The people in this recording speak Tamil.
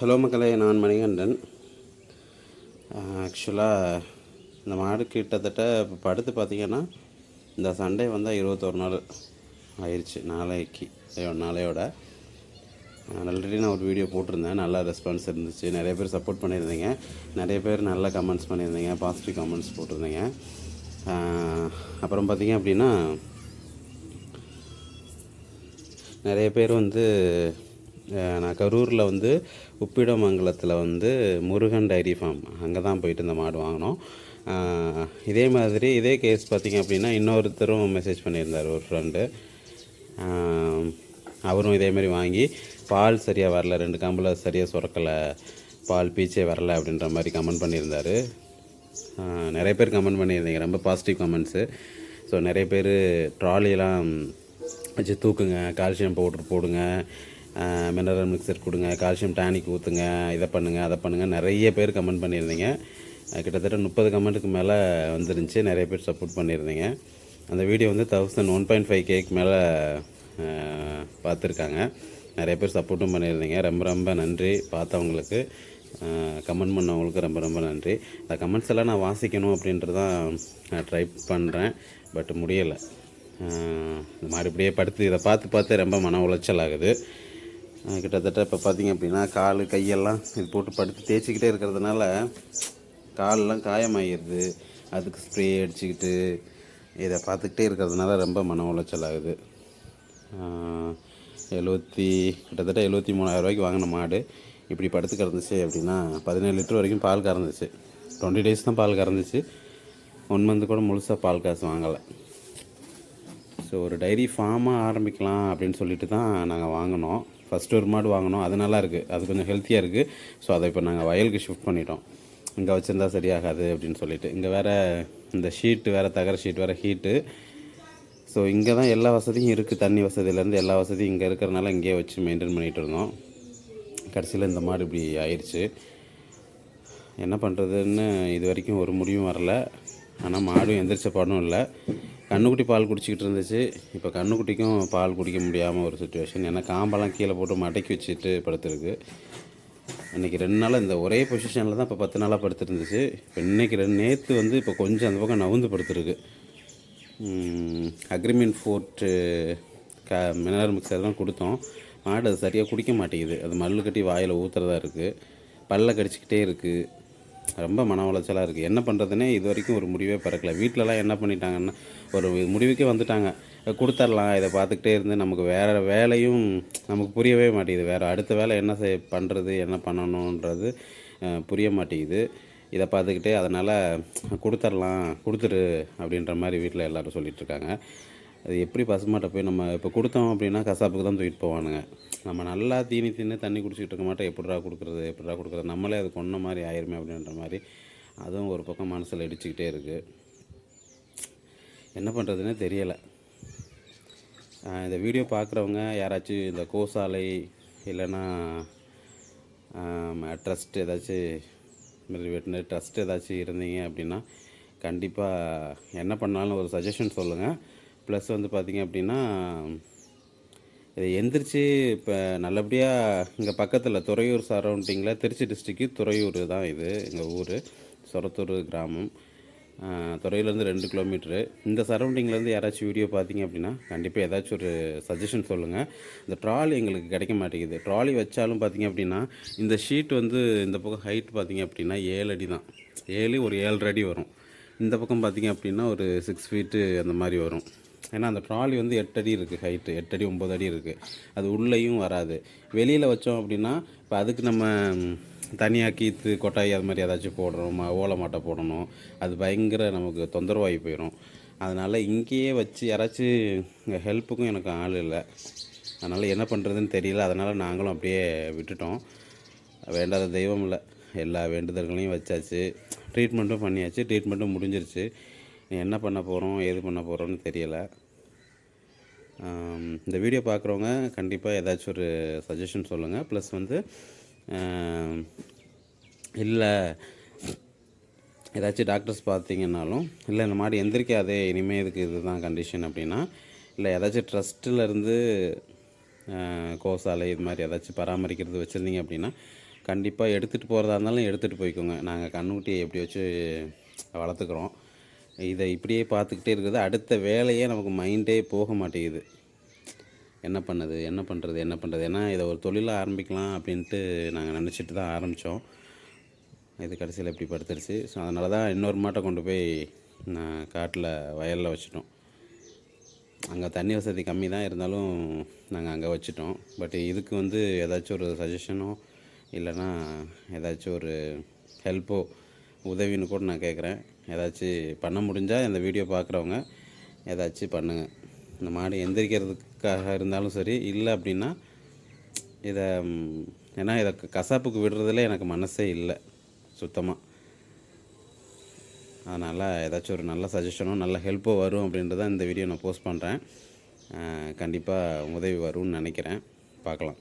ஹலோ மக்களே நான் மணிகண்டன். ஆக்சுவலாக இந்த மாடு கிட்டத்தட்ட இப்போ படுத்து பார்த்தீங்கன்னா இந்த சண்டே வந்தால் இருபத்தொரு நாள் ஆயிடுச்சு நாளைக்கு நாளையோட. ஆல்ரெடி நான் ஒரு வீடியோ போட்டிருந்தேன் நல்ல ரெஸ்பான்ஸ் இருந்துச்சு நிறைய பேர் சப்போர்ட் பண்ணியிருந்தீங்க நிறைய பேர் நல்ல கமெண்ட்ஸ் பண்ணியிருந்தீங்க பாசிட்டிவ் கமெண்ட்ஸ் போட்டிருந்தீங்க. அப்புறம் பார்த்தீங்க அப்படின்னா நிறைய பேர் வந்து நான் கரூரில் வந்து உப்பிடமங்கலத்தில் வந்து முருகன் டைரி ஃபார்ம். அங்கே தான் போயிட்டு இந்த மாடு வாங்கினோம். இதே மாதிரி இதே கேஸ் பார்த்தீங்க அப்படின்னா இன்னொருத்தரும் மெசேஜ் பண்ணியிருந்தார் ஒரு ஃப்ரெண்டு அவரும் இதே மாதிரி வாங்கி பால் சரியாக வரல ரெண்டு கம்பில் சரியாக சுரக்கலை பால் பீச்சே வரல அப்படின்ற மாதிரி கமெண்ட் பண்ணியிருந்தார். நிறைய பேர் கமெண்ட் பண்ணியிருந்தீங்க ரொம்ப பாசிட்டிவ் கமெண்ட்ஸு ஸோ நிறைய பேர் ட்ராலியெல்லாம் வச்சு தூக்குங்க கால்சியம் பவுடர் போடுங்க மினரல் மிக்சர் கொடுங்க கால்சியம் டானிக் ஊற்றுங்க இதை பண்ணுங்கள் அதை பண்ணுங்கள் நிறைய பேர் கமெண்ட் பண்ணியிருந்தீங்க. கிட்டத்தட்ட முப்பது கமெண்ட்டுக்கு மேலே வந்துருந்துச்சு. நிறைய பேர் சப்போர்ட் பண்ணியிருந்தீங்க. அந்த வீடியோ வந்து தௌசண்ட் ஒன் பாயிண்ட் ஃபைவ் கேக்கு மேலே பார்த்துருக்காங்க. நிறைய பேர் சப்போர்ட்டும் பண்ணியிருந்தீங்க. ரொம்ப ரொம்ப நன்றி பார்த்தவங்களுக்கு. கமெண்ட் பண்ணவங்களுக்கு ரொம்ப ரொம்ப நன்றி. இந்த கமெண்ட்ஸ் எல்லாம் நான் வாசிக்கணும் அப்படின்றது தான் நான் ட்ரை பண்ணுறேன் பட் முடியலை. மறுபடியே படுத்து இதை பார்த்து பார்த்து ரொம்ப மன உளைச்சல் ஆகுது. கிட்டத்தட்ட இப்போ பார்த்தீங்க அப்படின்னா கால் கையெல்லாம் இது போட்டு படுத்து தேய்ச்சிக்கிட்டே இருக்கிறதுனால காலெல்லாம் காயமாகிடுது அதுக்கு ஸ்ப்ரே அடிச்சுக்கிட்டு இதை பார்த்துக்கிட்டே இருக்கிறதுனால ரொம்ப மன உளைச்சல் ஆகுது. எழுபத்தி கிட்டத்தட்ட எழுபத்தி மூணாயிரரூவாய்க்கு வாங்கின மாடு. இப்படி படுத்து கிடந்துச்சு அப்படின்னா பதினேழு லிட்டர் வரைக்கும் பால் கறந்துச்சு. டுவெண்ட்டி டேஸ் தான் பால் கறந்துச்சு. ஒன் மந்த் கூட முழுசாக பால் காசு வாங்கலை. ஸோ ஒரு டைரி ஃபார்மாக ஆரம்பிக்கலாம் அப்படின்னு சொல்லிட்டு தான் நாங்கள் வாங்கினோம். ஃபஸ்ட்டு ஒரு மாடு வாங்கினோம் அது நல்லா இருக்குது அது கொஞ்சம் ஹெல்த்தியாக இருக்குது ஸோ அதை இப்போ நாங்கள் வயலுக்கு ஷிஃப்ட் பண்ணிட்டோம். இங்கே வச்சுருந்தா சரியாகாது அப்படின்னு சொல்லிட்டு. இங்கே வேறு இந்த ஷீட்டு வேறு தகர ஷீட் வேறு ஹீட்டு ஸோ இங்கே தான் எல்லா வசதியும் இருக்குது தண்ணி வசதியிலேருந்து எல்லா வசதியும் இங்கே இருக்கிறனால இங்கேயே வச்சு மெயின்டைன் பண்ணிகிட்டு இருந்தோம். கடைசியில் இந்த மாடு இப்படி ஆயிடுச்சு என்ன பண்ணுறதுன்னு இது வரைக்கும் ஒரு முடிவும் வரல. ஆனால் மாடும் எந்திரிச்ச படம் இல்லை. கண்ணுக்குட்டி பால் குடிச்சிக்கிட்டு இருந்துச்சு. இப்போ கண்ணுக்குட்டிக்கும் பால் குடிக்க முடியாமல் ஒரு சுச்சுவேஷன் ஏன்னா காம்பெல்லாம் கீழே போட்டு மடக்கி வச்சுட்டு படுத்துருக்கு. இன்றைக்கி ரெண்டு நாளாக இந்த ஒரே பொசிஷனில் தான் இப்போ பத்து நாளாக படுத்துருந்துச்சு. இப்போ இன்றைக்கி ரெண்டு நேற்று வந்து இப்போ கொஞ்சம் அந்த பக்கம் நவுந்து படுத்துருக்கு. அக்ரிமெண்ட் ஃபோர்ட்டு க மினரல் மிக்சர் தான் கொடுத்தோம். மாடு அது சரியாக குடிக்க மாட்டேங்குது. அது மல்லு கட்டி வாயில் ஊற்றுறதா இருக்குது பல்ல கடிச்சிக்கிட்டே இருக்குது ரொம்ப மன உளைச்சலாக இருக்குது என்ன பண்ணுறதுனே இது வரைக்கும் ஒரு முடிவே பிறக்கல. வீட்டிலலாம் என்ன பண்ணிட்டாங்கன்னா ஒரு முடிவுக்கே வந்துட்டாங்க. கொடுத்துர்லாம் இதை பார்த்துக்கிட்டே இருந்து நமக்கு வேறு வேலையும் நமக்கு புரியவே மாட்டேங்குது. வேறு அடுத்த வேலை என்ன செய் பண்ணுறது என்ன பண்ணணுன்றது புரிய மாட்டேங்குது. இதை பார்த்துக்கிட்டே அதனால் கொடுத்துர்லாம் கொடுத்துரு அப்படின்ற மாதிரி வீட்டில் எல்லோரும் சொல்லிகிட்ருக்காங்க அது எப்படி பசுமாட்டை போய் நம்ம இப்போ கொடுத்தோம் அப்படின்னா கசாப்புக்கு தான் தூக்கிட்டு போவானுங்க. நம்ம நல்லா தீனி தின்னு தண்ணி குடிச்சிக்கிட்டு இருக்க மாட்டோம். எப்படிடா கொடுக்குறது எப்படிடா கொடுக்குறது? நம்மளே அது கொன்ன மாதிரி ஆயிருமே அப்படின்ற மாதிரி அதுவும் ஒரு பக்கம் மனசில் இடிச்சுக்கிட்டே இருக்குது என்ன பண்ணுறதுனே தெரியலை. இந்த வீடியோ பார்க்குறவங்க யாராச்சும் இந்த கோசாலை இல்லைன்னா ட்ரஸ்ட் ஏதாச்சும் வெட்டினரி ட்ரஸ்ட் ஏதாச்சும் இருந்தீங்க அப்படின்னா கண்டிப்பாக என்ன பண்ணாலும் ஒரு சஜஷன் சொல்லுங்கள் ப்ளஸ் வந்து பார்த்தீங்க அப்படின்னா இதை எந்திரிச்சு இப்போ நல்லபடியாக இங்கே பக்கத்தில் துறையூர் சரௌண்டிங்கில் திருச்சி டிஸ்ட்ரிக்கு துறையூர் தான் இது எங்கள் ஊர் சொரத்தூர் கிராமம். துறையிலேருந்து ரெண்டு கிலோமீட்ரு இந்த சரௌண்டிங்லேருந்து யாராச்சும் வீடியோ பார்த்தீங்க அப்படின்னா கண்டிப்பாக ஏதாச்சும் ஒரு சஜஷன் சொல்லுங்கள் இந்த ட்ராலி எங்களுக்கு கிடைக்க மாட்டேங்குது. ட்ராலி வச்சாலும் பார்த்தீங்க அப்படின்னா இந்த ஷீட் வந்து இந்த பக்கம் ஹைட் பார்த்தீங்க அப்படின்னா ஏழு அடி தான். ஏழு ஒரு ஏழரை அடி வரும். இந்த பக்கம் பார்த்தீங்க அப்படின்னா ஒரு சிக்ஸ் ஃபீட்டு அந்த மாதிரி வரும். ஏன்னா அந்த ட்ராலி வந்து எட்டடி இருக்குது ஹைட்டு எட்டடி ஒம்பது அடி இருக்குது அது உள்ளேயும் வராது. வெளியில் வச்சோம் அப்படின்னா இப்போ அதுக்கு நம்ம தனியாக கீத்து கொட்டாய் அது மாதிரி ஏதாச்சும் போடணும் ம- ஓலை மாட்டை போடணும். அது பயங்கர நமக்கு தொந்தரவாகி போயிடும் அதனால் இங்கேயே வச்சு யாராச்சும் இங்கே ஹெல்ப்புக்கும் எனக்கு ஆள் இல்லை. அதனால் என்ன பண்ணுறதுன்னு தெரியல. அதனால் நாங்களும் அப்படியே விட்டுட்டோம். வேண்டாத தெய்வம் இல்லை. எல்லா வேண்டுதல்களையும் வச்சாச்சு. ட்ரீட்மெண்ட்டும் பண்ணியாச்சு. ட்ரீட்மெண்ட்டும் முடிஞ்சிருச்சு. என்ன பண்ண போகிறோம் ஏது பண்ண போகிறோன்னு தெரியலை. இந்த வீடியோ பார்க்குறவங்க கண்டிப்பாக ஏதாச்சும் ஒரு சஜஷன் சொல்லுங்கள் ப்ளஸ் வந்து இல்லை ஏதாச்சும் டாக்டர்ஸ் பார்த்தீங்கன்னாலும் இல்லை இந்த மாதிரி எந்திரிக்காதே இனிமேல் இதுக்கு இதுதான் கண்டிஷன் அப்படின்னா இல்லை ஏதாச்சும் ட்ரஸ்ட்டிலேருந்து கோசாலை இது மாதிரி ஏதாச்சும் பராமரிக்கிறது வச்சுருந்தீங்க அப்படின்னா கண்டிப்பாக எடுத்துகிட்டு போகிறதா இருந்தாலும் எடுத்துகிட்டு போய்க்கோங்க. நாங்கள் கண்ணுக்குட்டியை எப்படி வச்சு வளர்த்துக்குறோம். இதை இப்படியே பார்த்துக்கிட்டே இருக்கிறது. அடுத்த வேலையே நமக்கு மைண்டே போக மாட்டேங்குது. என்ன பண்ணுது? என்ன பண்ணுறது என்ன பண்ணுறது ஏன்னா இதை ஒரு தொழிலாக ஆரம்பிக்கலாம் அப்படின்ட்டு நாங்கள் நினச்சிட்டு தான் ஆரம்பித்தோம் இது கடைசியில் இப்படி படுத்துருச்சு. ஸோ அதனால தான் இன்னொரு மாட்டை கொண்டு போய் நான் காட்டில் வயலில் வச்சுட்டோம். அங்கே தண்ணி வசதி கம்மி தான் இருந்தாலும் நாங்கள் அங்கே வச்சுட்டோம். பட் இதுக்கு வந்து ஏதாச்சும் ஒரு சஜஷனோ இல்லைன்னா ஏதாச்சும் ஒரு ஹெல்ப்போ உதவின்னு கூட நான் கேட்குறேன் ஏதாச்சும் பண்ண முடிஞ்சால் இந்த வீடியோ பார்க்குறவங்க ஏதாச்சும் பண்ணுங்கள் இந்த மாடு எந்திரிக்கிறதுக்காக இருந்தாலும் சரி இல்லை அப்படின்னா இதை ஏன்னா இதை கசாப்புக்கு விடுறதுல எனக்கு மனசே இல்லை சுத்தமாக அதனால் ஏதாச்சும் ஒரு நல்ல சஜஷனும் நல்ல ஹெல்ப்போ வரும் அப்படின்றத இந்த வீடியோ நான் போஸ்ட் பண்ணுறேன் கண்டிப்பாக உதவி வரும்னு நினைக்கிறேன். பார்க்கலாம்